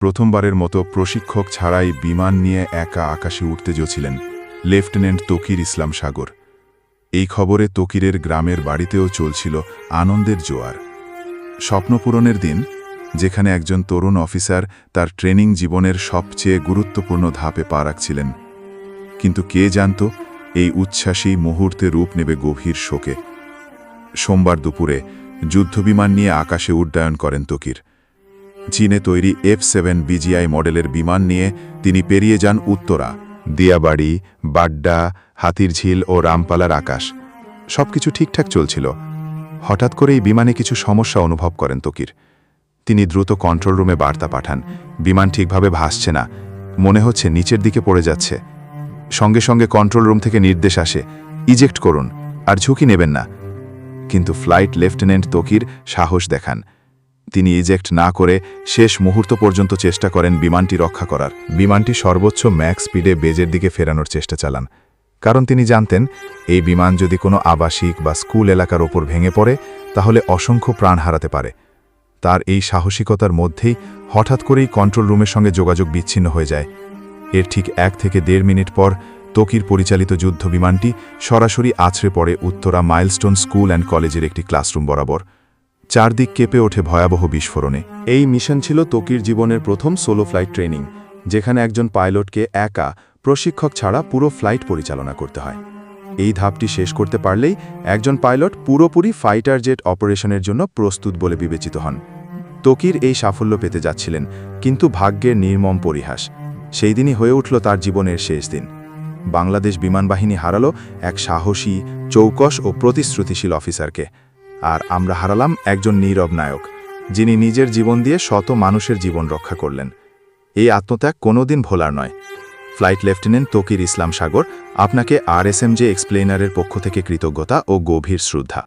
প্রথমবারের মতো প্রশিক্ষক ছাড়াই বিমান নিয়ে একা আকাশে উঠতে যছিলেন লেফটেন্যান্ট তকির ইসলাম সাগর। এই খবরে তকিরের গ্রামের বাড়িতেও চলছিল আনন্দের জোয়ার। স্বপ্নপূরণের দিন, যেখানে একজন তরুণ অফিসার তার ট্রেনিং জীবনের সবচেয়ে গুরুত্বপূর্ণ ধাপে পা রাখছিলেন। কিন্তু কে জানত, এই উচ্ছ্বাসী মুহূর্তে রূপ নেবে গভীর শোকে। সোমবার দুপুরে যুদ্ধবিমান নিয়ে আকাশে উড্ডয়ন করেন তকির। চীনে তৈরি এফ সেভেন বিজিআই মডেলের বিমান নিয়ে তিনি পেরিয়ে যান উত্তরা, দিয়াবাড়ি, বাড্ডা, হাতিরঝিল ও রামপালার আকাশ। সবকিছু ঠিকঠাক চলছিল। হঠাৎ করেই বিমানে কিছু সমস্যা অনুভব করেন তকির। তিনি দ্রুত কন্ট্রোল রুমে বার্তা পাঠান। বিমান ঠিকভাবে ভাসছে না। মনে হচ্ছে নিচের দিকে পড়ে যাচ্ছে। সঙ্গে সঙ্গে কন্ট্রোল রুম থেকে নির্দেশ আসে, ইজেক্ট করুন, আর ঝুঁকি নেবেন না। কিন্তু ফ্লাইট লেফটেন্যান্ট তকির সাহস দেখান। তিনি ইজেক্ট না করে শেষ মুহূর্ত পর্যন্ত চেষ্টা করেন বিমানটি রক্ষা করার। বিমানটি সর্বোচ্চ ম্যাক্স স্পিডে বেজের দিকে ফেরানোর চেষ্টা চালান। কারণ তিনি জানতেন, এই বিমান যদি কোনো আবাসিক বা স্কুল এলাকার ওপর ভেঙে পড়ে, তাহলে অসংখ্য প্রাণ হারাতে পারে। তার এই সাহসিকতার মধ্যেই হঠাৎ করেই কন্ট্রোল রুমের সঙ্গে যোগাযোগ বিচ্ছিন্ন হয়ে যায়। এর ঠিক এক থেকে দেড় মিনিট পর তকির পরিচালিত যুদ্ধ বিমানটি সরাসরি আছড়ে পড়ে উত্তরা মাইলস্টোন স্কুল অ্যান্ড কলেজের একটি ক্লাসরুম বরাবর। চারদিক কেঁপে ওঠে ভয়াবহ বিস্ফোরণে। এই মিশন ছিল তকির জীবনের প্রথম সোলো ফ্লাইট ট্রেনিং, যেখানে একজন পাইলটকে একা, প্রশিক্ষক ছাড়া পুরো ফ্লাইট পরিচালনা করতে হয়। এই ধাপটি শেষ করতে পারলেই একজন পাইলট পুরোপুরি ফাইটার জেট অপারেশনের জন্য প্রস্তুত বলে বিবেচিত হন। তকির এই সাফল্য পেতে যাচ্ছিলেন, কিন্তু ভাগ্যের নির্মম পরিহাস। সেই দিনই হয়ে উঠল তার জীবনের শেষ দিন। বাংলাদেশ বিমানবাহিনী হারালো এক সাহসী, চৌকস ও প্রতিশ্রুতিশীল অফিসারকে। আর আমরা হারালাম একজন নীরব নায়ক, যিনি নিজের জীবন দিয়ে শত মানুষের জীবন রক্ষা করলেন। এই আত্মত্যাগ কোনোদিন ভোলার নয়। ফ্লাইট লেফটেন্যান্ট তকির ইসলাম সাগর আপনাকে আর এস এম জে এক্সপ্লেনারের পক্ষ থেকে কৃতজ্ঞতা ও গভীর শ্রদ্ধা।